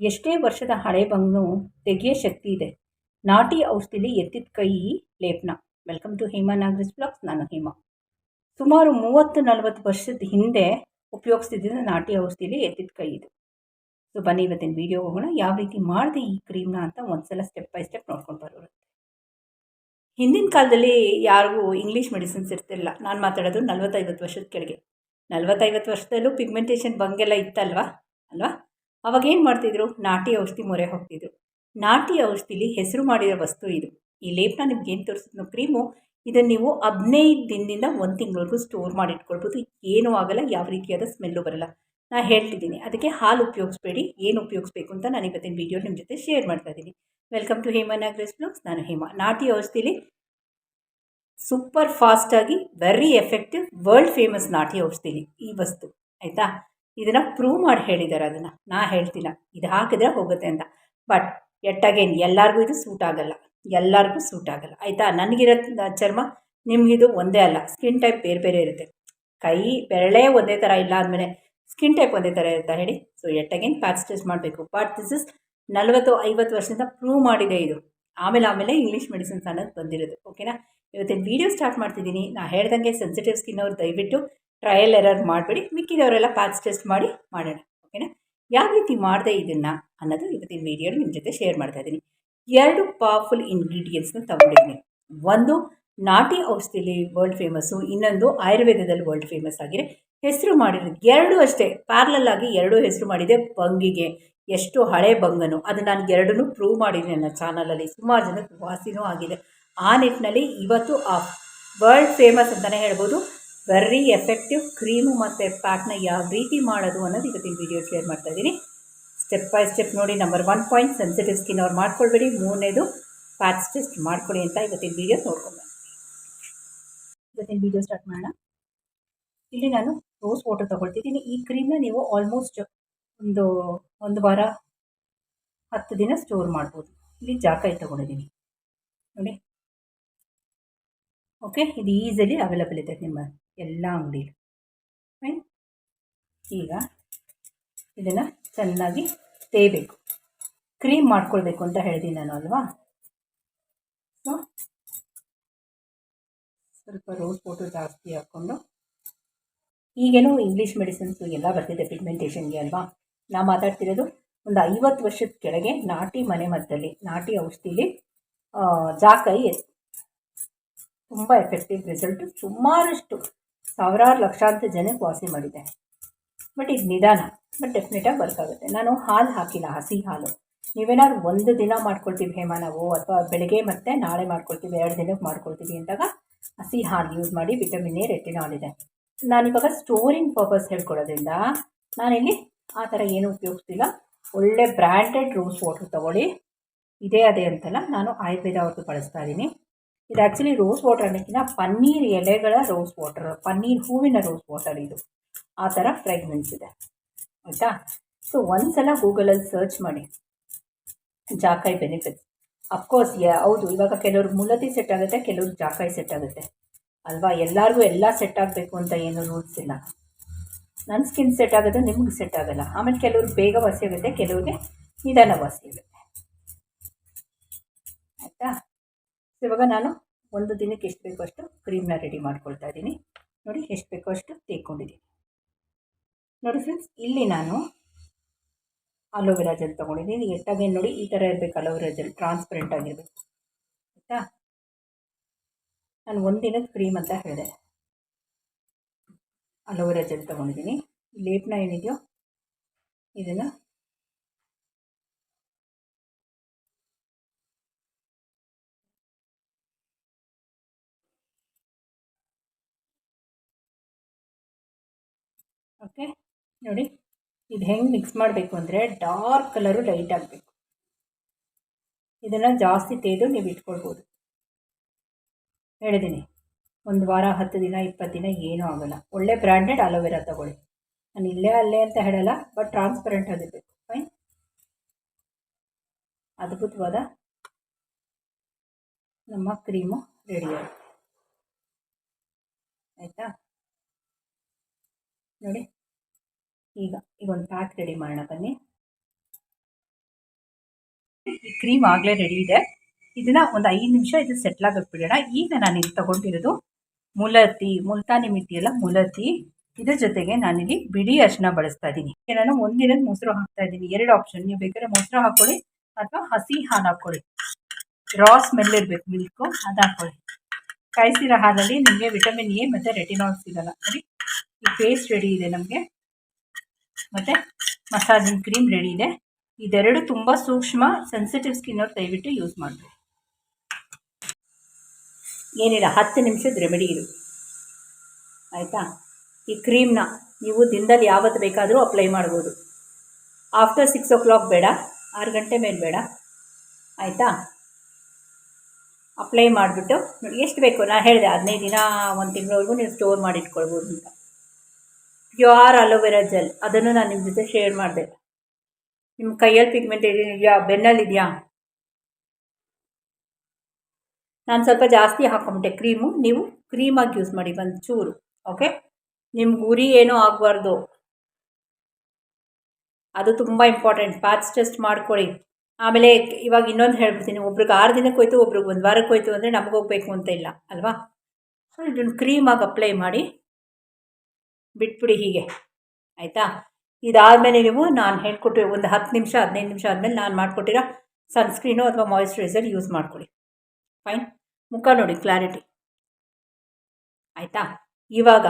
ಎಷ್ಟೇ ವರ್ಷದ ಹಳೆ ಬಂಗ್ನು ತೆಗೆಯೋ ಶಕ್ತಿ ಇದೆ. ನಾಟಿ ಔಷಧಿಲಿ ಎತ್ತಿದ ಕೈ ಲೇಪನ. Welcome to Hema Nagaraj blogs. ನಾನು ಹೇಮಾ. ಸುಮಾರು ಮೂವತ್ತು ನಲವತ್ತು ವರ್ಷದ ಹಿಂದೆ ಉಪಯೋಗಿಸ್ತಿದ್ದ ನಾಟಿ ಔಷಧಿಲಿ ಎತ್ತಿದ ಕೈ ಇದು. ಸೊ, ಬನ್ನಿ ಇವತ್ತಿನ ವೀಡಿಯೋ ಹೋಗೋಣ. ಯಾವ ರೀತಿ ಮಾಡಿದೆ ಈ ಕ್ರೀಮ್ನ ಅಂತ ಒಂದ್ಸಲ ಸ್ಟೆಪ್ ಬೈ ಸ್ಟೆಪ್ ನೋಡ್ಕೊಂಡು ಬರೋರು ಹಿಂದಿನ ಕಾಲದಲ್ಲಿ ಯಾರಿಗೂ ಇಂಗ್ಲೀಷ್ ಮೆಡಿಸಿನ್ಸ್ ಇರ್ತಿಲ್ಲ ನಾನು ಮಾತಾಡೋದು ನಲ್ವತ್ತೈವತ್ತು ವರ್ಷದ ಕೆಳಗೆ. ನಲ್ವತ್ತೈವತ್ತು ವರ್ಷದಲ್ಲೂ ಪಿಗ್ಮೆಂಟೇಷನ್ ಬಂಗೆಲ್ಲ ಇತ್ತಲ್ವಾ? ಅಲ್ವಾ? ಅವಾಗ ಏನು ಮಾಡ್ತಿದ್ರು? ನಾಟಿ ಔಷಧಿ ಮೊರೆ ಹೋಗ್ತಿದ್ರು. ನಾಟಿ ಔಷಧಿಲಿ ಹೆಸರು ಮಾಡಿರೋ ವಸ್ತು ಇದು. ಈ ಲೇಪನ ಏನು ತೋರಿಸಿದ್ನೋ ಕ್ರೀಮು ಇದನ್ನು ನೀವು ಹದಿನೈದು ದಿನದಿಂದ ಒಂದು ತಿಂಗಳಿಗೂ ಸ್ಟೋರ್ ಮಾಡಿ ಇಟ್ಕೊಳ್ಬೋದು ಏನೂ ಆಗಲ್ಲ, ಯಾವ ರೀತಿಯಾದ ಸ್ಮೆಲ್ಲು ಬರಲ್ಲ. ನಾನು ಹೇಳ್ತಿದ್ದೀನಿ, ಅದಕ್ಕೆ ಹಾಲು ಉಪಯೋಗಿಸ್ಬೇಡಿ, ಏನು ಉಪಯೋಗಿಸ್ಬೇಕು ಅಂತ ನಾನು ಇವತ್ತಿನ ವೀಡಿಯೋ ನಿಮ್ಮ ಜೊತೆ ಶೇರ್ ಮಾಡ್ತಾ ಇದ್ದೀನಿ. Welcome to Hema Nagaresh blogs. ನಾನು ಹೇಮಾ. ನಾಟಿ ಔಷಧಿಲಿ ಸೂಪರ್ ಫಾಸ್ಟಾಗಿ, ವೆರಿ ಎಫೆಕ್ಟಿವ್, ವರ್ಲ್ಡ್ ಫೇಮಸ್ ನಾಟಿ ಔಷಧಿಲಿ ಈ ವಸ್ತು. ಆಯಿತಾ? ಇದನ್ನು ಪ್ರೂವ್ ಮಾಡಿ ಹೇಳಿದ್ದಾರೆ ಅದನ್ನು. ನಾ ಹೇಳ್ತಿಲ್ಲ. ಇದು ಹಾಕಿದ್ರೆ ಹೋಗುತ್ತೆ ಅಂತ. ಬಟ್ ಎಟ್ ಅಗೇನ್ ಎಲ್ಲರಿಗೂ ಇದು ಸೂಟ್ ಆಗಲ್ಲ. ಎಲ್ಲರಿಗೂ ಸೂಟ್ ಆಗಲ್ಲ. ಆಯಿತಾ? ನನಗಿರೋ ಚರ್ಮ ನಿಮಗಿದು ಒಂದೇ ಅಲ್ಲ. ಸ್ಕಿನ್ ಟೈಪ್ ಬೇರೆ ಬೇರೆ ಇರುತ್ತೆ. ಕೈ ಬೆರಳೆ ಒಂದೇ ಥರ ಇಲ್ಲ ಅಂದಮೇಲೆ ಸ್ಕಿನ್ ಟೈಪ್ ಒಂದೇ ಥರ ಇರುತ್ತಾ ಹೇಳಿ? So at again patch test ಮಾಡಬೇಕು. ಬಟ್ ದಿಸ್ ಇಸ್ ನಲವತ್ತು, ಐವತ್ತು ವರ್ಷದಿಂದ ಪ್ರೂವ್ ಮಾಡಿದೆ ಇದು. ಆಮೇಲೆ ಆಮೇಲೆ ಇಂಗ್ಲೀಷ್ ಮೆಡಿಸಿನ್ಸ್ ಅನ್ನೋದು ಬಂದಿರೋದು. ಓಕೆನಾ ಇವತ್ತಿನ ವೀಡಿಯೋ ಸ್ಟಾರ್ಟ್ ಮಾಡ್ತಿದ್ದೀನಿ. ನಾನು ಹೇಳ್ದಂಗೆ ಸೆನ್ಸಿಟಿವ್ ಸ್ಕಿನ್ ಅವ್ರು ದಯವಿಟ್ಟು ಟ್ರಯಲ್ ಎರರ್ ಮಾಡಬೇಡಿ, ಮಿಕ್ಕಿದವರೆಲ್ಲ ಪ್ಯಾಚ್ ಟೆಸ್ಟ್ ಮಾಡಿ ಮಾಡೋಣ ಓಕೆನಾ ಯಾವ ರೀತಿ ಮಾಡಿದೆ ಇದನ್ನು ಅನ್ನೋದು ಇವತ್ತಿನ ವೀಡಿಯೋ ನಿಮ್ಮ ಜೊತೆ ಶೇರ್ ಮಾಡ್ತಾ ಇದ್ದೀನಿ. ಎರಡು ಪವರ್ಫುಲ್ ಇಂಗ್ರೀಡಿಯೆಂಟ್ಸ್ನ ತಗೊಂಡಿದ್ದೀನಿ. ಒಂದು ನಾಟಿ ಔಷಧಿಲಿ ವರ್ಲ್ಡ್ ಫೇಮಸ್ಸು ಇನ್ನೊಂದು ಆಯುರ್ವೇದದಲ್ಲಿ ವರ್ಲ್ಡ್ ಫೇಮಸ್ ಆಗಿದೆ. ಹೆಸರು ಮಾಡಿರೋದು ಎರಡು ಅಷ್ಟೇ ಪ್ಯಾರ್ಲಲ್ ಆಗಿ ಎರಡು ಹೆಸರು ಮಾಡಿದೆ ಬಂಗಿಗೆ. ಎಷ್ಟು ಹಳೆ ಬಂಗನು, ಅದು ನಾನು ಎರಡನ್ನು ಪ್ರೂವ್ ಮಾಡಿದ್ದೀನಿ ನನ್ನ ಚಾನಲಲ್ಲಿ ಸುಮಾರು ಜನಕ್ಕೆ ವಾಸಿನೂ ಆಗಿದೆ. ಆ ನಿಟ್ಟಿನಲ್ಲಿ ಇವತ್ತು ಆ ವರ್ಲ್ಡ್ ಫೇಮಸ್ ಅಂತಲೇ ಹೇಳ್ಬೋದು. ವೆರಿ ಎಫೆಕ್ಟಿವ್ ಕ್ರೀಮು ಮತ್ತು ಪ್ಯಾಕ್ನ ಯಾವ ರೀತಿ ಮಾಡೋದು ಅನ್ನೋದು ಇವತ್ತಿನ ವೀಡಿಯೋ ಶೇರ್ ಮಾಡ್ತಾ ಇದ್ದೀನಿ. ಸ್ಟೆಪ್ ಬೈ ಸ್ಟೆಪ್ ನೋಡಿ number one point sensitive skin ಅವ್ರು ಮಾಡ್ಕೊಳ್ಬೇಡಿ. ಮೂರನೇದು ಪ್ಯಾಚ್ ಟೆಸ್ಟ್ ಮಾಡ್ಕೊಳ್ಳಿ ಅಂತ ಇವತ್ತಿನ ವೀಡಿಯೋ ನೋಡ್ಕೊಂಡು ಇವತ್ತಿನ ವೀಡಿಯೋ ಸ್ಟಾರ್ಟ್ ಮಾಡೋಣ. ಇಲ್ಲಿ ನಾನು ರೋಸ್ ವಾಟರ್ ತೊಗೊಳ್ತಿದ್ದೀನಿ. ಈ ಕ್ರೀಮ್ನ ನೀವು ಆಲ್ಮೋಸ್ಟ್ ಒಂದು ಒಂದು ವಾರ, ಹತ್ತು ದಿನ ಸ್ಟೋರ್ ಮಾಡ್ಬೋದು. ಇಲ್ಲಿ ಜಾಕಾಯಿ ತೊಗೊಂಡಿದ್ದೀನಿ. ನೋಡಿ. ಓಕೆ ಇದು ಈಸಿಲಿ ಅವೈಲಬಲ್ ಇದೆ ನಿಮ್ಮ ಎಲ್ಲ ಅಂಗಡಿಲಿ. ಫೈನ್ ಈಗ ಇದನ್ನು ಚೆನ್ನಾಗಿ ತೇಯಬೇಕು ಕ್ರೀಮ್ ಮಾಡ್ಕೊಳ್ಬೇಕು ಅಂತ ಹೇಳಿದ್ದೀನಿ ನಾನು, ಅಲ್ವಾ? ಸೊ ಸ್ವಲ್ಪ ರೋಸ್ ಫೋಟೋ ಜಾಸ್ತಿ ಹಾಕ್ಕೊಂಡು, ಈಗೇನೋ ಇಂಗ್ಲೀಷ್ ಮೆಡಿಸಿನ್ಸು ಎಲ್ಲ ಬರ್ತಿದೆ ಪಿಗ್ಮೆಂಟೇಷನ್ಗೆ ಅಲ್ವಾ? ನಾ ಮಾತಾಡ್ತಿರೋದು ಒಂದು ಐವತ್ತು ವರ್ಷದ ಕೆಳಗೆ ನಾಟಿ ಮನೆ ಮದ್ದಲ್ಲಿ, ನಾಟಿ ಔಷಧಿಲಿ ಜಾಕೈ, ತುಂಬ ಎಫೆಕ್ಟಿವ್ ರಿಸಲ್ಟು ಸುಮಾರಷ್ಟು ಸಾವಿರಾರು ಲಕ್ಷಾಂತರ ಜನಕ್ಕೆ ವಾಸಿ ಮಾಡಿದೆ. ಬಟ್ ಇದು ನಿಧಾನ ಬಟ್ ಡೆಫಿನೆಟಾಗಿ ವರ್ಕ್ ಆಗುತ್ತೆ. ನಾನು ಹಾಲು ಹಾಕಿಲ್ಲ, ಹಸಿ ಹಾಲು. ನೀವೇನಾದ್ರು ಒಂದು ದಿನ ಮಾಡ್ಕೊಳ್ತೀವಿ ಹೇಮ ನಾವು, ಅಥವಾ ಬೆಳಗ್ಗೆ ಮತ್ತು ನಾಳೆ ಮಾಡ್ಕೊಳ್ತೀವಿ, ಎರಡು ದಿನಕ್ಕೆ ಮಾಡ್ಕೊಳ್ತೀವಿ ಅಂದಾಗ ಹಸಿ ಹಾಲು ಯೂಸ್ ಮಾಡಿ ವಿಟಮಿನ್ ಎ ರೆಟಿನಾಲ್ ಇದೆ. ನಾನಿವಾಗ ಸ್ಟೋರಿಂಗ್ ಪರ್ಪಸ್ ಹೇಳ್ಕೊಡೋದ್ರಿಂದ ನಾನಿಲ್ಲಿ ಆ ಥರ ಏನು ಉಪಯೋಗಿಸ್ತಿಲ್ಲ. ಒಳ್ಳೆ ಬ್ರ್ಯಾಂಡೆಡ್ ರೋಸ್ ವಾಟರ್ ತೊಗೊಳ್ಳಿ. ಇದೇ ಅದೇ ಅಂತಲ್ಲ ನಾನು ಆಯುರ್ವೇದ ಅವ್ರದ್ದು ಬಳಸ್ತಾ ಇದ್ದೀನಿ. ಇದು ಆ್ಯಕ್ಚುಲಿ ರೋಸ್ ವಾಟರ್ ಅನ್ನೋಕ್ಕಿಂತ ಪನ್ನೀರ್ ಎಲೆಗಳ ರೋಸ್ ವಾಟರ್ ಪನ್ನೀರ್ ಹೂವಿನ ರೋಸ್ ವಾಟರ್ ಇದು. ಆ ಥರ ಫ್ರೆಗ್ರೆನ್ಸ್ ಇದೆ. ಆಯಿತಾ? ಸೊ ಒಂದು ಸಲ ಗೂಗಲಲ್ಲಿ ಸರ್ಚ್ ಮಾಡಿ ಜಾಕಾಯಿ ಬೆನಿಫಿಟ್ಸ್ ಅಫ್ಕೋರ್ಸ್ ಹೌದು, ಇವಾಗ ಕೆಲವ್ರಿಗೆ ಮುಲತಿ ಸೆಟ್ ಆಗುತ್ತೆ, ಕೆಲವ್ರಿಗೆ ಜಾಕಾಯಿ ಸೆಟ್ ಆಗುತ್ತೆ. ಅಲ್ವಾ? ಎಲ್ಲರಿಗೂ ಎಲ್ಲ ಸೆಟ್ ಆಗಬೇಕು ಅಂತ ಏನು ರೂಲ್ಸ್ ಇಲ್ಲ. ನನ್ನ ಸ್ಕಿನ್ ಸೆಟ್ ಆಗುತ್ತೆ ನಿಮ್ಗೆ ಸೆಟ್ ಆಗೋಲ್ಲ. ಆಮೇಲೆ ಕೆಲವ್ರಿಗೆ ಬೇಗ ವಾಸಿ ಆಗುತ್ತೆ, ಕೆಲವ್ರಿಗೆ ನಿಧಾನ ವಾಸಿ ಆಗುತ್ತೆ. ಇವಾಗ ನಾನು ಒಂದು ದಿನಕ್ಕೆ ಎಷ್ಟು ಬೇಕೋ ಅಷ್ಟು ಕ್ರೀಮ್ನ ರೆಡಿ ಮಾಡ್ಕೊಳ್ತಾ ಇದ್ದೀನಿ. ನೋಡಿ ಎಷ್ಟು ಬೇಕೋ ಅಷ್ಟು ತೇಕೊಂಡಿದ್ದೀನಿ ನೋಡಿ ಫ್ರೆಂಡ್ಸ್ ಇಲ್ಲಿ ನಾನು ಅಲೋವೆರಾ ಜೆಲ್ ತೊಗೊಂಡಿದ್ದೀನಿ. ಎಟ್ಟಾಗೆ ನೋಡಿ, ಈ ಥರ ಇರಬೇಕು ಅಲೋವೆರಾ ಜೆಲ್ ಟ್ರಾನ್ಸ್ಪರೆಂಟ್ ಆಗಿರಬೇಕು. ಆಯಿತಾ? ನಾನು ಒಂದಿನದ ಕ್ರೀಮ್ ಅಂತ ಹೇಳಿದೆ. ಅಲೋವೆರಾ ಜೆಲ್ ತೊಗೊಂಡಿದ್ದೀನಿ. ಲೇಪ್ನ ಏನಿದೆಯೋ, ಇದನ್ನು ಓಕೆ? ನೋಡಿ, ಇದು ಹೆಂಗೆ ಮಿಕ್ಸ್ ಮಾಡಬೇಕು ಅಂದರೆ ಡಾರ್ಕ್ ಕಲರು ಲೈಟ್ ಆಗಬೇಕು. ಇದನ್ನು ಜಾಸ್ತಿ ತೆಗೆದು ನೀವು ಇಟ್ಕೊಳ್ಬೋದು. ಹೇಳಿದ್ದೀನಿ ಒಂದು ವಾರ, ಹತ್ತು ದಿನ, ಇಪ್ಪತ್ತು ದಿನ ಏನೂ ಆಗೋಲ್ಲ. ಒಳ್ಳೆ ಬ್ರ್ಯಾಂಡೆಡ್ ಅಲೋವೆರಾ ತಗೊಳ್ಳಿ. ನಾನು ಇಲ್ಲೇ ಅಲ್ಲೇ ಅಂತ ಹೇಳಲ್ಲ ಬಟ್ ಟ್ರಾನ್ಸ್ಪರೆಂಟ್ ಆಗಿರಬೇಕು ಫೈನ್ ಅದ್ಭುತವಾದ ನಮ್ಮ ಕ್ರೀಮು ರೆಡಿ ಆಯಿತು ಆಯಿತಾ? ನೋಡಿ. ಈಗ ಈಗ ಒಂದು ಪ್ಯಾಕ್ ರೆಡಿ ಮಾಡೋಣ, ಬನ್ನಿ. ಈ ಕ್ರೀಮ್ ಆಗಲೇ ರೆಡಿ ಇದೆ. ಇದನ್ನು ಒಂದು ಐದು ನಿಮಿಷ ಇದು ಸೆಟ್ಲ್ ಆಗಕ್ಕೆ ಬಿಡೋಣ ಈಗ ನಾನು ಇಲ್ಲಿ ತಗೊಂಡಿರೋದು ಮುಲತಿ, ಮುಲ್ತಾನಿ ಮಿಟ್ಟಿ ಅಲ್ಲ, ಮುಲತಿ. ಇದ್ರ ಜೊತೆಗೆ ನಾನಿಲ್ಲಿ ಬಿಡಿ ಅರ್ಶನ ಬಳಸ್ತಾ ಇದ್ದೀನಿ. ನಾನು ಒಂದಿನ ಮೊಸರು ಹಾಕ್ತಾ ಇದ್ದೀನಿ. ಎರಡು ಆಪ್ಷನ್ ನೀವು ಬೇಕಾದ್ರೆ ಮೊಸರು ಹಾಕ್ಕೊಳ್ಳಿ ಅಥವಾ ಹಸಿ ಹಾಲು ಹಾಕೊಳ್ಳಿ. ರಾ ಸ್ಮೆಲ್ ಇರಬೇಕು ಮಿಲ್ಕು ಅದು ಹಾಕ್ಕೊಳ್ಳಿ ಕಾಯಿಸಿರೋ ಹಾಲಲ್ಲಿ ನಿಮಗೆ ವಿಟಮಿನ್ ಎ ಮತ್ತು ರೆಟಿನಾಲ್ ಸಿಗಲ್ಲ. ಸರಿ? ಈ ಪೇಸ್ಟ್ ರೆಡಿ ಇದೆ ನಮಗೆ. ಮತ್ತು ಮಸಾಜಿಂಗ್ ಕ್ರೀಮ್ ರೆಡಿ ಇದೆ. ಇದೆರಡು ತುಂಬ ಸೂಕ್ಷ್ಮ ಸೆನ್ಸಿಟಿವ್ ಸ್ಕಿನ್ ಅವ್ರು ದಯವಿಟ್ಟು ಯೂಸ್ ಮಾಡಬೇಕು ಏನಿಲ್ಲ, ಹತ್ತು ನಿಮಿಷದ ರೆಮಿಡಿ ಇದು. ಆಯಿತಾ? ಈ ಕ್ರೀಮ್ನ ನೀವು ದಿನದಲ್ಲಿ ಯಾವತ್ತು ಬೇಕಾದರೂ ಅಪ್ಲೈ ಮಾಡ್ಬೋದು. ಆಫ್ಟರ್ ಸಿಕ್ಸ್ ಓ ಕ್ಲಾಕ್ ಬೇಡ, ಆರು ಗಂಟೆ ಮೇಲೆ ಬೇಡ. ಆಯಿತಾ? ಅಪ್ಲೈ ಮಾಡಿಬಿಟ್ಟು ನೋಡಿ, ಎಷ್ಟು ಬೇಕು? ನಾನು ಹೇಳಿದೆ, ಹದಿನೈದು ದಿನ, ಒಂದು ತಿಂಗಳವರೆಗೂ ನೀವು ಸ್ಟೋರ್ ಮಾಡಿ ಇಟ್ಕೊಳ್ಬೋದು ಅಂತ ಪ್ಯೂರ್ ಅಲೋವೆರಾ ಜೆಲ್ ಅದನ್ನು ನಾನು ನಿಮ್ಮ ಜೊತೆ ಶೇರ್ ಮಾಡಿದೆ. ನಿಮ್ಮ ಕೈಯಲ್ಲಿ ಪಿಗ್ಮೆಂಟೇಷನ್ ಇದೆಯಾ ಬೆನ್ನಲ್ಲಿ ಇದೆಯಾ ನಾನು ಸ್ವಲ್ಪ ಜಾಸ್ತಿ ಹಾಕೊಂಬಿಟ್ಟೆ ಕ್ರೀಮು ನೀವು ಕ್ರೀಮಾಗಿ ಯೂಸ್ ಮಾಡಿ ಒಂದು ಚೂರು ಓಕೆ ನಿಮ್ಗೆ ಉರಿ ಏನೂ ಆಗಬಾರ್ದು. ಅದು ತುಂಬ ಇಂಪಾರ್ಟೆಂಟ್ ಪ್ಯಾಚ್ ಟೆಸ್ಟ್ ಮಾಡ್ಕೊಳ್ಳಿ. ಆಮೇಲೆ ಇವಾಗ ಇನ್ನೊಂದು ಹೇಳ್ಬಿಡ್ತೀನಿ ಒಬ್ರಿಗೆ ಆರು ದಿನಕ್ಕೆ ಹೋಯ್ತು, ಒಬ್ರಿಗೆ ಒಂದು ವಾರಕ್ಕೆ ಹೋಯ್ತು ಅಂದರೆ ನಮಗೆ ಹೋಗ್ಬೇಕು ಅಂತ ಇಲ್ಲ, ಅಲ್ವಾ? ಸೊ ಇದನ್ನು ಕ್ರೀಮಾಗಿ ಅಪ್ಲೈ ಮಾಡಿ ಬಿಟ್ಬಿಡಿ ಹೀಗೆ, ಆಯಿತಾ? ಇದಾದಮೇಲೆ ನೀವು ನಾನು ಹೇಳ್ಕೊಟ್ಟಿ ಒಂದು ಹತ್ತು ನಿಮಿಷ, ಹದಿನೈದು ನಿಮಿಷ ಆದಮೇಲೆ ನಾನು ಮಾಡಿಕೊಟ್ಟಿರೋ ಸನ್ಸ್ಕ್ರೀನು ಅಥವಾ ಮಾಯಿಶ್ಚರೈಸರ್ ಯೂಸ್ ಮಾಡ್ಕೊಳ್ಳಿ. ಫೈನ್ ಮುಖ ನೋಡಿ ಕ್ಲಾರಿಟಿ ಆಯಿತಾ? ಇವಾಗ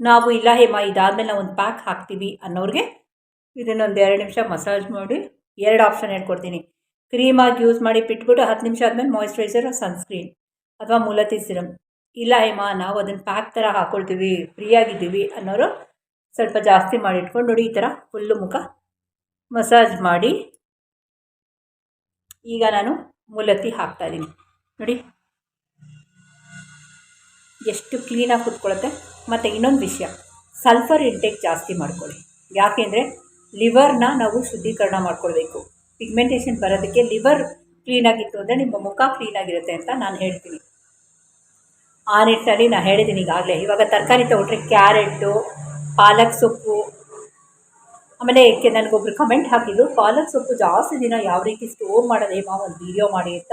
ನಾವು ಇಲ್ಲ ಹೇಮ, ಇದಾದಮೇಲೆ ನಾವು ಒಂದು ಪ್ಯಾಕ್ ಹಾಕ್ತೀವಿ ಅನ್ನೋರಿಗೆ ಇದನ್ನೊಂದು ಎರಡು ನಿಮಿಷ ಮಸಾಜ್ ಮಾಡಿ ಎರಡು ಆಪ್ಷನ್ ಹೇಳ್ಕೊಡ್ತೀನಿ. ಕ್ರೀಮಾಗಿ ಯೂಸ್ ಮಾಡಿ ಬಿಟ್ಬಿಟ್ಟು ಹತ್ತು ನಿಮಿಷ ಆದಮೇಲೆ ಮಾಯಿಶ್ಚರೈಸರ್ ಸನ್ಸ್ಕ್ರೀನ್ ಅಥವಾ ಮೂಲತಿ ಸಿರಮ್ ಇಲ್ಲ ಹೇಮ, ನಾವು ಅದನ್ನು ಪ್ಯಾಕ್ ಥರ ಹಾಕ್ಕೊಳ್ತೀವಿ ಫ್ರೀಯಾಗಿದ್ದೀವಿ ಅನ್ನೋರು ಸ್ವಲ್ಪ ಜಾಸ್ತಿ ಮಾಡಿ ಇಟ್ಕೊಂಡು ನೋಡಿ, ಈ ಥರ ಫುಲ್ಲು ಮುಖ ಮಸಾಜ್ ಮಾಡಿ ಈಗ ನಾನು ಮೂಲತಿ ಹಾಕ್ತಾಯಿದ್ದೀನಿ ನೋಡಿ. ಎಷ್ಟು ಕ್ಲೀನಾಗಿ ಕುತ್ಕೊಳ್ಳುತ್ತೆ ಮತ್ತು ಇನ್ನೊಂದು ವಿಷಯ ಸಲ್ಫರ್ ಇಂಟೇಕ್ ಜಾಸ್ತಿ ಮಾಡ್ಕೊಳ್ಳಿ. ಯಾಕೆಂದರೆ ಲಿವರ್ನ ನಾವು ಶುದ್ಧೀಕರಣ ಮಾಡ್ಕೊಳ್ಬೇಕು. ಪಿಗ್ಮೆಂಟೇಷನ್ ಬರೋದಕ್ಕೆ ಲಿವರ್ ಕ್ಲೀನಾಗಿತ್ತು ಅಂದರೆ ನಿಮ್ಮ ಮುಖ ಕ್ಲೀನಾಗಿರುತ್ತೆ ಅಂತ ನಾನು ಹೇಳ್ತೀನಿ. ಆ ನಿಟ್ಟಿನಲ್ಲಿ ನಾನು ಹೇಳಿದ್ದೀನಿ ಈಗಾಗಲೇ. ಇವಾಗ ತರಕಾರಿ ತೊಗೊಂಡ್ರೆ ಕ್ಯಾರೆಟು, ಪಾಲಕ್ ಸೊಪ್ಪು, ಆಮೇಲೆ ನನಗೊಬ್ರು ಕಮೆಂಟ್ ಹಾಕಿದ್ರು, ಪಾಲಕ್ ಸೊಪ್ಪು ಜಾಸ್ತಿ ದಿನ ಯಾವ ರೀತಿ ಸ್ಟೋರ್ ಮಾಡೋದು ಮಾ ಒಂದು ವೀಡಿಯೋ ಮಾಡಿ ಅಂತ.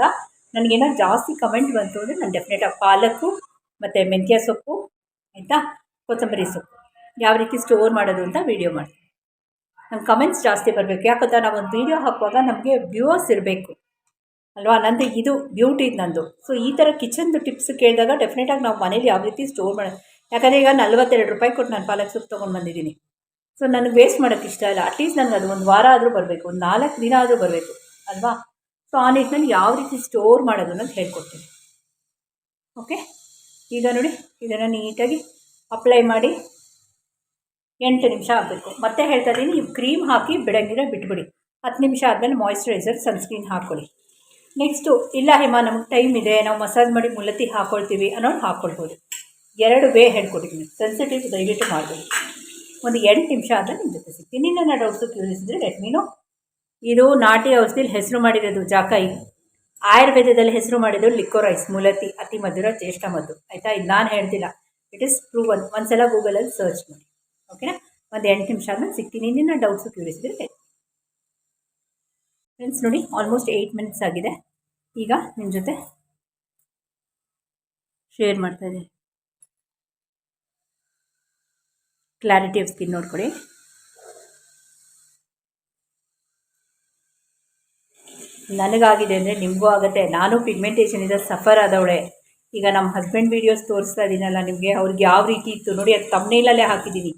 ನನಗೇನೋ ಜಾಸ್ತಿ ಕಮೆಂಟ್ ಬಂತು ಅಂದರೆ ನಾನು ಡೆಫಿನೆಟಾಗಿ ಪಾಲಕ್ಕು ಮತ್ತು ಮೆಂತ್ಯ ಸೊಪ್ಪು, ಆಯಿತಾ? ಕೊತ್ತಂಬರಿ ಸೊಪ್ಪು. ಯಾವ ರೀತಿ ಸ್ಟೋರ್ ಮಾಡೋದು ಅಂತ ವೀಡಿಯೋ ಮಾಡ್ತೀನಿ. ನಮ್ಮ ಕಮೆಂಟ್ಸ್ ಜಾಸ್ತಿ ಬರಬೇಕು. ಯಾಕಂದ್ರೆ ನಾವು ಒಂದು ವೀಡಿಯೋ ಹಾಕುವಾಗ ನಮಗೆ ವ್ಯೂವರ್ಸ್ ಇರಬೇಕು. ಅಲ್ವಾ? ನಂದು ಇದು ಬ್ಯೂಟಿ ನಂದು. ಸೊ ಈ ಥರ ಕಿಚನ್ದು ಟಿಪ್ಸ್ ಕೇಳಿದಾಗ ಡೆಫಿನೆಟಾಗಿ ನಾವು ಮನೇಲಿ ಯಾವ ರೀತಿ ಸ್ಟೋರ್ ಮಾಡೋದು ಯಾಕಂದರೆ ಈಗ ನಲ್ವತ್ತೆರಡು ರೂಪಾಯಿ ಕೊಟ್ಟು ನಾನು ಪಾಲಕ್ ಸೊಪ್ಪು ತೊಗೊಂಡು ಬಂದಿದ್ದೀನಿ. ಸೊ ನನಗೆ ವೇಸ್ಟ್ ಮಾಡೋಕ್ಕೆ ಇಷ್ಟ ಇಲ್ಲ. ಅಟ್ಲೀಸ್ಟ್ ನನಗೆ ಅದು ಒಂದು ವಾರ ಆದರೂ ಬರಬೇಕು. ಒಂದು ನಾಲ್ಕು ದಿನ ಆದರೂ ಬರಬೇಕು. ಅಲ್ವಾ? ಸೊ ಆ ನಿಟ್ಟಿನಲ್ಲಿ ಯಾವ ರೀತಿ ಸ್ಟೋರ್ ಮಾಡೋದು ಅನ್ನೋದು ಹೇಳ್ಕೊಡ್ತೀನಿ. ಓಕೆ ಈಗ ನೋಡಿ, ಇದನ್ನು ನೀಟಾಗಿ ಅಪ್ಲೈ ಮಾಡಿ. ಎಂಟು ನಿಮಿಷ ಆಗಬೇಕು. ಮತ್ತೆ ಹೇಳ್ತಾ ಇದ್ದೀನಿ, ನೀವು ಕ್ರೀಮ್ ಹಾಕಿ ಬಿಡಂಗಿರ ಬಿಟ್ಬಿಡಿ. ಹತ್ತು ನಿಮಿಷ ಆದಮೇಲೆ ಮಾಯಿಶ್ಚರೈಸರ್ ಸನ್ಸ್ಕ್ರೀನ್ ಹಾಕ್ಕೊಳ್ಳಿ. ನೆಕ್ಸ್ಟು ಇಲ್ಲ ಹೇಮ, ನಮಗೆ ಟೈಮ್ ಇದೆ, ನಾವು ಮಸಾಜ್ ಮಾಡಿ ಮುಲತಿ ಹಾಕ್ಕೊಳ್ತೀವಿ ಅನ್ನೋದು ಹಾಕ್ಕೊಳ್ಬೋದು ಎರಡು ವೇ ಹೇಳ್ಕೊಟ್ಟಿದ್ದೀನಿ. ಸೆನ್ಸಿಟಿವ್ ದಯವಿಟ್ಟು ಮಾಡಬೇಡಿ. ಒಂದು ಎಂಟು ನಿಮಿಷ ಆದರೆ ನಿಮ್ಮ ಜೊತೆ ಸಿಗ್ತೀನಿ. ನನ್ನ ಡೌಟ್ಸು ಕ್ಯೂರಿಯಸ್ ಇದ್ದರೆ ಲೆಟ್ ಇದು ನಾಟಿ ಔಷಧಿಲಿ ಹೆಸರು ಮಾಡಿರೋದು ಜಾಕಾಯಿ ಆಯುರ್ವೇದದಲ್ಲಿ ಹೆಸರು ಮಾಡಿದ್ದು ಲಿಕೋರೈಸ್ ಮುಲತಿ ಅತಿ ಮಧುರ, ಜ್ಯೇಷ್ಠ ಮದ್ದು. ಆಯಿತಾ? ಇದು ನಾನು ಹೇಳ್ತಿಲ್ಲ. ಇಟ್ ಇಸ್ ಪ್ರೂವನ್ ಒಂದ್ಸಲ ಗೂಗಲಲ್ಲಿ ಸರ್ಚ್ ಮಾಡಿ. ಓಕೆನಾ ಒಂದು ಎಂಟು ನಿಮಿಷ ಆದಮೇಲೆ ಸಿಗ್ತೀನಿ. ಇನ್ನಿನ್ನ ಡೌಟ್ಸು ಕ್ಯೂರಿಸಿದ್ರೆ ಫ್ರೆಂಡ್ಸ್ ನೋಡಿ ಆಲ್ಮೋಸ್ಟ್ ಏಯ್ಟ್ ಮಿನಿಟ್ಸ್ ಆಗಿದೆ. ಈಗ ನಿಮ್ಮ ಜೊತೆ ಶೇರ್ ಮಾಡ್ತಾ ಇದೆ ಕ್ಲಾರಿಟಿ ಆಫ್ ಸ್ಕಿನ್ ನೋಡ್ಕೊಳ್ಳಿ ನನಗಾಗಿದೆ ಅಂದರೆ ನಿಮಗೂ ಆಗುತ್ತೆ. ನಾನು ಪಿಗ್ಮೆಂಟೇಷನಿಂದ ಸಫರ್ ಆದವಳೆ. ಈಗ ನಮ್ಮ ಹಸ್ಬೆಂಡ್ ವೀಡಿಯೋಸ್ ತೋರಿಸ್ತಾ ಇದ್ದೀನಲ್ಲ ನಿಮಗೆ ಅವ್ರಿಗೆ ಯಾವ ರೀತಿ ಇತ್ತು ನೋಡಿ, ಅದು ತಮ್ಮನೇಲಲ್ಲೇ ಹಾಕಿದ್ದೀನಿ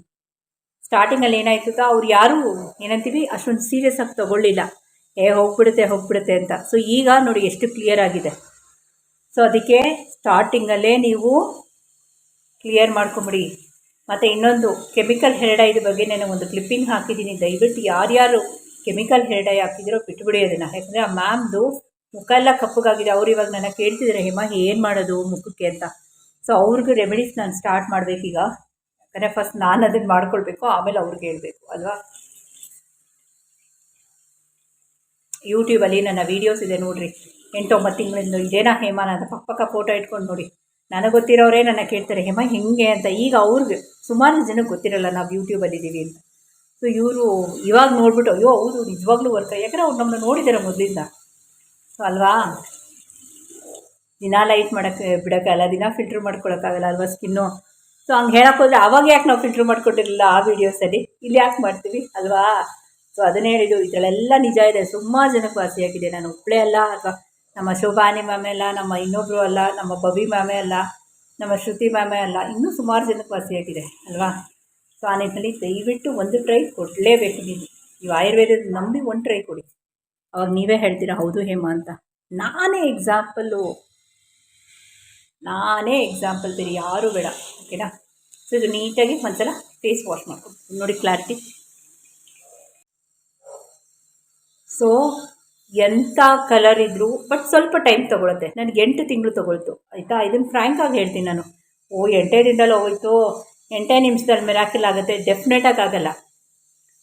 ಸ್ಟಾರ್ಟಿಂಗಲ್ಲಿ ಏನಾಯ್ತು ಅವ್ರು ಯಾರೂ ಏನಂತೀವಿ, ಅಷ್ಟೊಂದು ಸೀರಿಯಸ್ ಆಗಿ ತೊಗೊಳ್ಳಿಲ್ಲ. ಏ, ಹೋಗ್ಬಿಡುತ್ತೆ ಹೋಗ್ಬಿಡುತ್ತೆ ಅಂತ. ಸೊ ಈಗ ನೋಡಿ ಎಷ್ಟು ಕ್ಲಿಯರ್ ಆಗಿದೆ. ಸೊ ಅದಕ್ಕೆ ಸ್ಟಾರ್ಟಿಂಗಲ್ಲೇ ನೀವು ಕ್ಲಿಯರ್ ಮಾಡ್ಕೊಂಬಿಡಿ. ಮತ್ತು ಇನ್ನೊಂದು ಕೆಮಿಕಲ್ ಹೆರಡೈದ ಬಗ್ಗೆ ನಾನು ಒಂದು ಕ್ಲಿಪ್ಪಿಂಗ್ ಹಾಕಿದ್ದೀನಿ. ದಯವಿಟ್ಟು ಯಾರ್ಯಾರು ಕೆಮಿಕಲ್ ಹೆರಡೈ ಹಾಕಿದಿರೋ ಬಿಟ್ಬಿಡಿ ಅದನ್ನು. ಯಾಕಂದರೆ ಆ ಮ್ಯಾಮ್ದು ಮುಖ ಎಲ್ಲ ಕಪ್ಪಗಾಗಿದೆ. ಅವ್ರು ಇವಾಗ ನನ್ನ ಕೇಳ್ತಿದ್ದಾರೆ ಹೇಮಾ, ಏನು ಮಾಡೋದು ಮುಖಕ್ಕೆ? ಅಂತ. ಸೊ ಅವ್ರಿಗೂ ರೆಮಿಡೀಸ್ ನಾನು ಸ್ಟಾರ್ಟ್ ಮಾಡಬೇಕೀಗ. ಯಾಕಂದರೆ ಫಸ್ಟ್ ನಾನು ಅದನ್ನು ಮಾಡ್ಕೊಳ್ಬೇಕು, ಆಮೇಲೆ ಅವ್ರಿಗೆ ಹೇಳಬೇಕು, ಅಲ್ವಾ? ಯೂಟ್ಯೂಬಲ್ಲಿ ನನ್ನ ವೀಡಿಯೋಸ್ ಇದೆ ನೋಡಿರಿ. ಎಂಟೊಂಬತ್ತು ತಿಂಗಳಿಂದ ಇದೇನಾ ಹೇಮ ಅಂತ ಪಕ್ಕ ಪಕ್ಕ ಫೋಟೋ ಇಟ್ಕೊಂಡು ನೋಡಿ. ನನಗೆ ಗೊತ್ತಿರೋರೇ ನನ್ನ ಕೇಳ್ತಾರೆ, ಹೇಮ, ಹೆಂಗೆ ಅಂತ. ಈಗ ಅವ್ರಿಗೆ ಸುಮಾರು ಜನಕ್ಕೆ ಗೊತ್ತಿರಲ್ಲ ನಾವು ಯೂಟ್ಯೂಬಲ್ಲಿ ಇದ್ದೀವಿ ಅಂತ. ಸೊ ಇವರು ಇವಾಗ ನೋಡ್ಬಿಟ್ಟು, ಅಯ್ಯೋ, ಹೌದು, ನಿಜವಾಗ್ಲೂ ವರ್ಕ್ ಯಾಕಂದರೆ ಅವ್ರು ನಮ್ಮನ್ನ ನೋಡಿದ್ದಾರೆ ಮೊದಲಿಂದ. ಸೊ ಅಲ್ವಾ? ದಿನ ಲೈಟ್ ಮಾಡೋಕ್ಕೆ ಬಿಡೋಕ್ಕಾಗಲ್ಲ, ದಿನ ಫಿಲ್ಟ್ರ್ ಮಾಡ್ಕೊಳಕ್ಕಾಗಲ್ಲ, ಅಲ್ವಾ ಸ್ಕಿನ್ನು ಸೊ ಹಂಗೆ ಹೇಳಕ್ಕೆ ಅವಾಗ ಯಾಕೆ ನಾವು ಫಿಲ್ಟ್ರ್ ಮಾಡ್ಕೊಟ್ಟಿರಲಿಲ್ಲ ಆ ವೀಡಿಯೋಸಲ್ಲಿ ಇಲ್ಲಿ ಯಾಕೆ ಮಾಡ್ತೀವಿ? ಅಲ್ವಾ? ಸೊ ಅದನ್ನೇ ಹೇಳಿದ್ದು. ಇದರಲ್ಲೆಲ್ಲ ನಿಜ ಇದೆ. ಸುಮಾರು ಜನಕ್ಕೆ ವಾಸಿಯಾಗಿದೆ ನಾನು ಒಬ್ಬಳೇ ಅಲ್ಲ, ಅಥವಾ ನಮ್ಮ ಶೋಭಾನಿ ಮ್ಯಾಮೆ ಅಲ್ಲ, ನಮ್ಮ ಇನ್ನೊಬ್ಬರು ಅಲ್ಲ, ನಮ್ಮ ಬಬಿ ಮ್ಯಾಮೆ ಅಲ್ಲ, ನಮ್ಮ ಶ್ರುತಿ ಮ್ಯಾಮೆ ಅಲ್ಲ. ಇನ್ನೂ ಸುಮಾರು ಜನಕ್ಕೆ ವಾಸಿಯಾಗಿದೆ ಅಲ್ವಾ? ಸೊ ಆ ನಿಟ್ಟಿನಲ್ಲಿ ದಯವಿಟ್ಟು ಒಂದು ಟ್ರೈ ಕೊಡಲೇಬೇಕು ನೀವು. ನೀವು ಆಯುರ್ವೇದದ ನಂಬಿ ಒಂದು ಟ್ರೈ ಕೊಡಿ. ಅವಾಗ ನೀವೇ ಹೇಳ್ತೀರಾ, ಹೌದು ಹೇಮ ಅಂತ. ನಾನೇ ಎಕ್ಸಾಂಪಲ್ಲು ನಾನೇ ಎಕ್ಸಾಂಪಲ್ ಬೇರೆ ಯಾರೂ ಬೇಡ ಓಕೆನಾ ಸೊ ಇದು ನೀಟಾಗಿ ಒಂದ್ಸಲ ಫೇಸ್ ವಾಶ್ ಮಾಡ್ಕೊಂಡು ನೋಡಿ ಕ್ಲಾರಿಟಿ. ಸೊ ಎಂಥ ಕಲರ್ ಇದ್ದರೂ ಬಟ್ ಸ್ವಲ್ಪ ಟೈಮ್ ತೊಗೊಳುತ್ತೆ. ನನಗೆ ಎಂಟು ತಿಂಗಳು ತೊಗೊಳ್ತು. ಆಯಿತಾ? ಇದನ್ನು ಫ್ರ್ಯಾಂಕ್ ಆಗಿ ಹೇಳ್ತೀನಿ ನಾನು. ಓ, ಎಂಟೇ ದಿನದಲ್ಲಿ ಹೋಯ್ತು. ಎಂಟೇ ನಿಮಿಷದಲ್ಲಿ ಮಿರಾಕಿಲ್ ಆಗುತ್ತೆ. ಡೆಫಿನೆಟಾಗಿ ಆಗಲ್ಲ.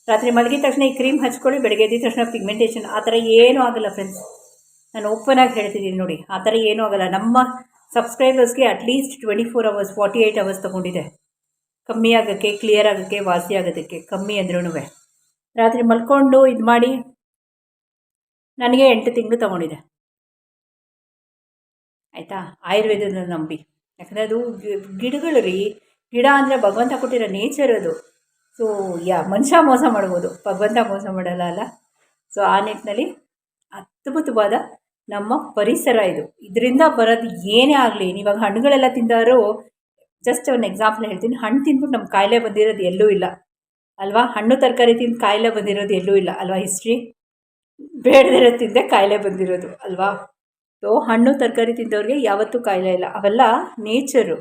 ರಾತ್ರಿ ಮಲಗಿದ ತಕ್ಷಣ ಈ ಕ್ರೀಮ್ ಹಚ್ಕೊಳ್ಳಿ, ಬೆಳಗ್ಗೆ ಎದ್ದ ತಕ್ಷಣ ಪಿಗ್ಮೆಂಟೇಷನ್ ಆ ಥರ ಏನೂ ಆಗಲ್ಲ ಫ್ರೆಂಡ್ಸ್ ನಾನು ಓಪನ್ ಆಗಿ ಹೇಳ್ತಿದ್ದೀನಿ ನೋಡಿ. ಆ ಥರ ಏನೂ ಆಗಲ್ಲ. ನಮ್ಮ ಸಬ್ಸ್ಕ್ರೈಬರ್ಸ್ಗೆ at least twenty four hours forty eight hours ತೊಗೊಂಡಿದೆ. ಕಮ್ಮಿ ಆಗೋಕ್ಕೆ ಕ್ಲಿಯರ್ ಆಗೋಕ್ಕೆ, ವಾಸಿ ಆಗೋದಕ್ಕೆ, ಕಮ್ಮಿ ಅಂದ್ರೂ ರಾತ್ರಿ ಮಲ್ಕೊಂಡು ಇದು ಮಾಡಿ ನನಗೆ ಎಂಟು ತಿಂಗಳು ತೊಗೊಂಡಿದೆ. ಆಯಿತಾ? ಆಯುರ್ವೇದದ ನಂಬಿ. ಯಾಕಂದರೆ ಅದು ಗಿಡಗಳು ರೀ. ಗಿಡ ಅಂದರೆ ಭಗವಂತ ಕೊಟ್ಟಿರೋ ನೇಚರ್ ಅದು. ಸೊ ಯಾ, ಮನುಷ್ಯ ಮೋಸ ಮಾಡ್ಬೋದು. ಭಗವಂತ ಮೋಸ ಮಾಡಲ್ಲ ಅಲ್ಲ. ಸೊ ಆ ನಿಟ್ಟಿನಲ್ಲಿ ಅದ್ಭುತವಾದ ನಮ್ಮ ಪರಿಸರ ಇದು. ಇದರಿಂದ ಬರೋದು ಏನೇ ಆಗಲಿ ನೀವಾಗ ಹಣ್ಣುಗಳೆಲ್ಲ ತಿಂದಾರು ಜಸ್ಟ್ ಒಂದು ಎಕ್ಸಾಂಪಲ್ ಹೇಳ್ತೀನಿ. ಹಣ್ಣು ತಿಂದ್ಬಿಟ್ಟು ನಮ್ಮ ಕಾಯಿಲೆ ಬಂದಿರೋದು ಎಲ್ಲೂ ಇಲ್ಲ. ಅಲ್ವಾ? ಹಣ್ಣು ತರಕಾರಿ ತಿಂದು ಕಾಯಿಲೆ ಬಂದಿರೋದು ಎಲ್ಲೂ ಇಲ್ಲ. ಅಲ್ವಾ ಹಿಸ್ಟ್ರಿ ಬೇಡದಿರೋ ತಿಂದೆ ಕಾಯಿಲೆ ಬಂದಿರೋದು. ಅಲ್ವಾ? ಸೊ ಹಣ್ಣು ತರಕಾರಿ ತಿಂದವ್ರಿಗೆ ಯಾವತ್ತೂ ಕಾಯಿಲೆ ಇಲ್ಲ. ಅವೆಲ್ಲ ನೇಚರು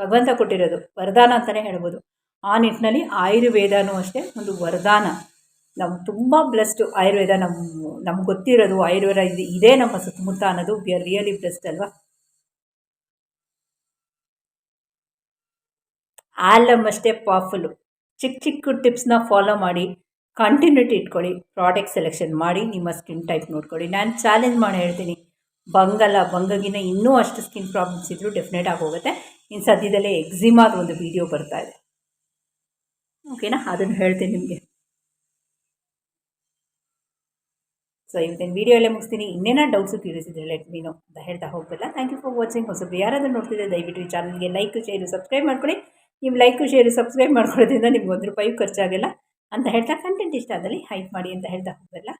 ಭಗವಂತ ಕೊಟ್ಟಿರೋದು. ವರದಾನ ಅಂತಲೇ ಹೇಳ್ಬೋದು. ಆ ನಿಟ್ಟಿನಲ್ಲಿ ಆಯುರ್ವೇದನೂ ಅಷ್ಟೇ ಒಂದು ವರದಾನ. ನಾವು ತುಂಬ ಬ್ಲೆಸ್ಡು ಆಯುರ್ವೇದ ನಮ್ಮ ನಮ್ಗೆ ಗೊತ್ತಿರೋದು ಆಯುರ್ವೇದ ಇದು, ಇದೇ ನಮ್ಮ ಸುತ್ತಮುತ್ತ ಅನ್ನೋದು. ವಿ ಆರ್ ರಿಯಲಿ ಬ್ಲೆಸ್ಡ್ ಅಲ್ವಾ? ಅಷ್ಟೇ ಪಾಫುಲ್ಲು ಚಿಕ್ಕ ಚಿಕ್ಕ ಟಿಪ್ಸ್ನ ಫಾಲೋ ಮಾಡಿ ಕಂಟಿನ್ಯೂಟಿ ಇಟ್ಕೊಳ್ಳಿ ಪ್ರಾಡಕ್ಟ್ ಸೆಲೆಕ್ಷನ್ ಮಾಡಿ, ನಿಮ್ಮ ಸ್ಕಿನ್ ಟೈಪ್ ನೋಡ್ಕೊಳ್ಳಿ. ನಾನು ಚಾಲೆಂಜ್ ಮಾಡಿ ಹೇಳ್ತೀನಿ. ಬಂಗಲ್ಲ ಬಂಗಗಿನ ಇನ್ನೂ ಅಷ್ಟು ಸ್ಕಿನ್ ಪ್ರಾಬ್ಲಮ್ಸ್ ಇದ್ದರೂ ಡೆಫಿನೆಟ್ ಆಗಿ ಹೋಗುತ್ತೆ. ಇನ್ನು ಸದ್ಯದಲ್ಲೇ ಎಕ್ಸಿಮಾದ ಒಂದು ವಿಡಿಯೋ ಬರ್ತಾ ಇದೆ. ಓಕೆನಾ ಅದನ್ನು ಹೇಳ್ತೀನಿ ನಿಮಗೆ. ಸೊ ಇವತ್ತಿನ ವಿಡಿಯೋ ಎಲ್ಲ ಮುಗಿಸ್ತೀನಿ. ಇನ್ನೇನ ಡೌಟ್ಸು ತಿಳಿಸಿದ್ರೆ ಲೆಟ್ ಮೀನು ಅಂತ ಹೇಳ್ತಾ ಹೋಗಲ್ಲ ಥ್ಯಾಂಕ್ ಯು ಫಾರ್ ವಾಚಿಂಗ್ ಹೊಸಬ್ರು ಯಾರಾದರೂ ನೋಡ್ತಿದ್ದೆ ದಯವಿಟ್ಟು ಈ ಚಾನಲ್ಗೆ ಲೈಕ್ ಶೇರು ಸಬ್ಸ್ಕ್ರೈಬ್ ಮಾಡ್ಕೊಳ್ಳಿ. ನೀವು ಲೈಕು ಶೇರು ಸಬ್ಸ್ಕ್ರೈಬ್ ಮಾಡ್ಕೊಳ್ಳೋದ್ರಿಂದ ನಿಮ್ಗೆ ಒಂದು ರೂಪಾಯಿ ಖರ್ಚಾಗಲ್ಲ. ಅಂತ ಹೇಳ್ತಾ ಕಂಟೆಂಟ್ ಇಷ್ಟ ಆದಲ್ಲಿ ಹೈಪ್ ಮಾಡಿ ಅಂತ ಹೇಳ್ತಾ ಹೋಗಲ್ಲ